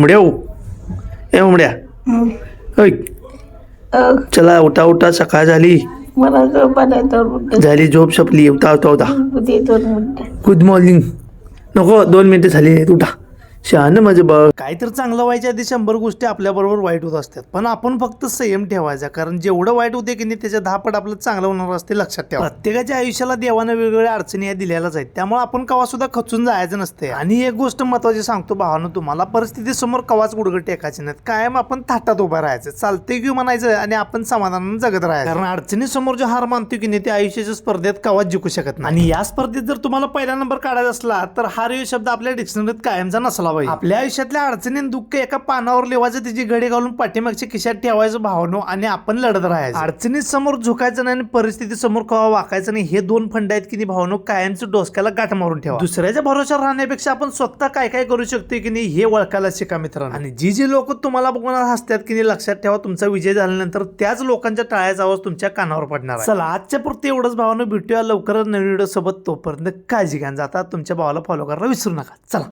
उमड्या हो. ए उमड्या. होय चला उठा उठा सकाळ झाली. मला झोपायला दोन मिनिटं झाली झोप शपली उठा उठा उठा. उद्या दोन मिनिटं. गुड मॉर्निंग नको दोन मिनिटं झाली उठा. छान म्हणजे बघ काय तर चांगलं व्हायच्या आधी शंभर गोष्टी आपल्याबरोबर वाईट होत असतात. पण आपण फक्त संयम ठेवायचा. कारण जेवढं वाईट होते की नाही त्याच्या दहा पट आपलं चांगलं होणार असते लक्षात ठेवा. प्रत्येकाच्या आयुष्याला देवानं वेगवेगळ्या अडचणी या दिलेल्याच आहेत. त्यामुळे आपण कवा सुद्धा खचून जायचं नसते आणि एक गोष्ट महत्वाची सांगतो भावानं तुम्हाला. परिस्थिती समोर कवाच गुडगड टेकायचे नाहीत. कायम आपण थाटात उभं राहायचं. चालते की म्हणायचं आणि आपण समाधानानं जगत राहायचं. कारण अडचणी समोर जो हार मानतो की नाही ते आयुष्याच्या स्पर्धेत कवाच जिंकू शकत नाही. आणि या स्पर्धेत जर तुम्हाला पहिला नंबर काढायचा असला तर हार हे शब्द आपल्या डिक्शनरीत कायमचा नसला पाहिजे आपल्या आयुष्यातल्या अडचणी दुःख एका पानावर लिवायचं त्याची घडी घालून पाठीमागच्या खिशात ठेवायचं भावनो आणि आपण लढत राहायचं. अडचणी समोर झुकायचं नाही आणि परिस्थिती समोर कवा वाकायचं नाही हे दोन फंड आहेत की नाही भावनो कायमचं डोसक्याला गाठ मारून ठेवा. दुसऱ्याच्या भरोशावर राहण्यापेक्षा आपण स्वतः काय काय करू शकतो की नाही हे ओळखायला शिका मित्रांनो. आणि जी जी लोक तुम्हाला बघून हसतात की नाही लक्षात ठेवा तुमचा विजय झाल्यानंतर त्याच लोकांच्या टाळ्याचा आवाज तुमच्या कानावर पडणार चला आजच्या पुरते एवढंच भावानं भेटूया. लवकरच नवीन व्हिडिओ सोबत तोपर्यंत काळजी घ्या जाता तुमच्या भावाला फॉलो करायला विसरू नका. चला.